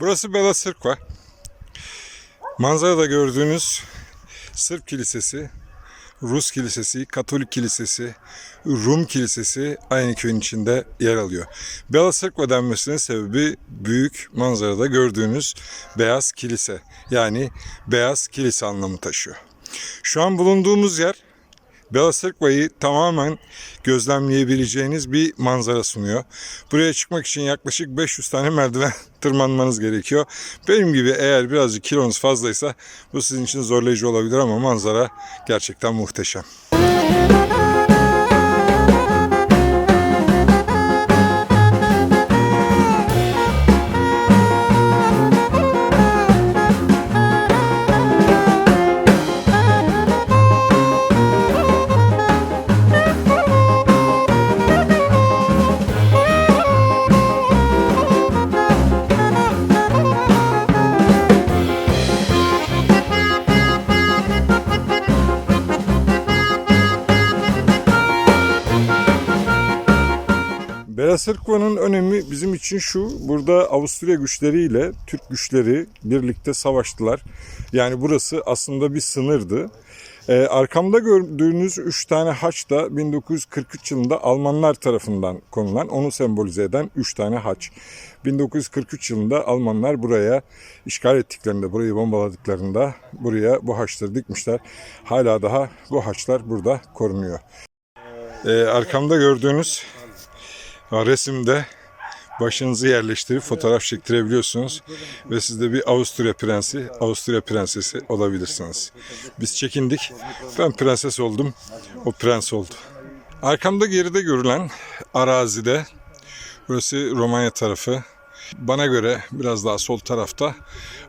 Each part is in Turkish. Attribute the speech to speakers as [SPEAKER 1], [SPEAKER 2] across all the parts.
[SPEAKER 1] Burası Bela Sırkva. Manzarada gördüğünüz Sırp Kilisesi, Rus Kilisesi, Katolik Kilisesi, Rum Kilisesi aynı köyün içinde yer alıyor. Bela Sırkva denmesinin sebebi büyük manzarada gördüğünüz beyaz kilise. Yani beyaz kilise anlamı taşıyor. Şu an bulunduğumuz yer Bela Sırkva'yı tamamen gözlemleyebileceğiniz bir manzara sunuyor. Buraya çıkmak için yaklaşık 500 tane merdiven tırmanmanız gerekiyor. Benim gibi eğer birazcık kilonuz fazlaysa bu sizin için zorlayıcı olabilir ama manzara gerçekten muhteşem. Bela Sırkva'nın önemi bizim için şu. Burada Avusturya güçleriyle Türk güçleri birlikte savaştılar. Yani burası aslında bir sınırdı. Ee, arkamda gördüğünüz 3 tane haç da 1943 yılında Almanlar tarafından konulan, onu sembolize eden 3 tane haç. 1943 yılında Almanlar buraya işgal ettiklerinde, burayı bombaladıklarında buraya bu haçları dikmişler. Hala daha bu haçlar burada korunuyor. Ee, arkamda gördüğünüz resimde başınızı yerleştirip fotoğraf çektirebiliyorsunuz ve siz de bir Avusturya prensi, Avusturya prensesi olabilirsiniz. Biz çekindik. Ben prenses oldum. O prens oldu. Arkamda geride görülen arazide burası Romanya tarafı. Bana göre biraz daha sol tarafta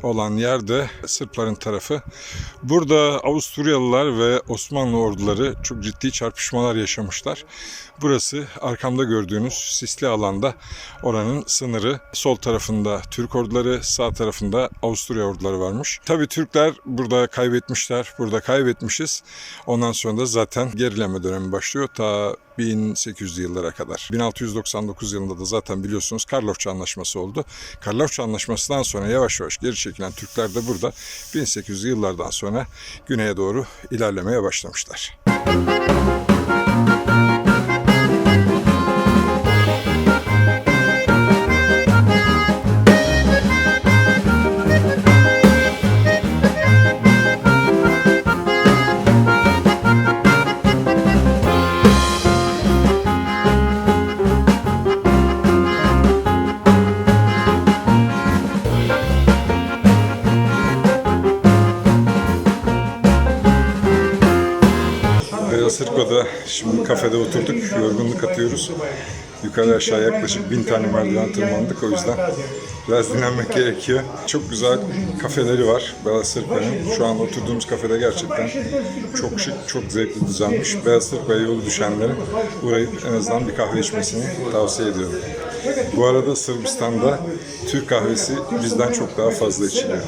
[SPEAKER 1] olan yerde Sırpların tarafı. Burada Avusturyalılar ve Osmanlı orduları çok ciddi çarpışmalar yaşamışlar. Burası arkamda gördüğünüz sisli alanda oranın sınırı. Sol tarafında Türk orduları, sağ tarafında Avusturya orduları varmış. Tabii Türkler burada kaybetmişler, burada kaybetmişiz. Ondan sonra da zaten gerileme dönemi başlıyor. Ta 1800'lü yıllara kadar. 1699 yılında da zaten biliyorsunuz Karlofça Anlaşması oldu. Karlofça Anlaşması'ndan sonra yavaş yavaş geri çekilen Türkler de burada 1800'lü yıllardan sonra güneye doğru ilerlemeye başlamışlar. Beyaz Sırpa'da şimdi kafede oturduk, yorgunluk atıyoruz. Yukarı aşağı yaklaşık bin tane merdiven tırmandık o yüzden biraz dinlenmek gerekiyor. Çok güzel kafeleri var Beyaz Sırpa'nın. Şu an oturduğumuz kafede gerçekten çok şık, çok zevkli düzenmiş. Beyaz Sırpa'ya yolu düşenlerin uğrayıp en azından bir kahve içmesini tavsiye ediyorum. Bu arada Sırbistan'da Türk kahvesi bizden çok daha fazla içiliyor.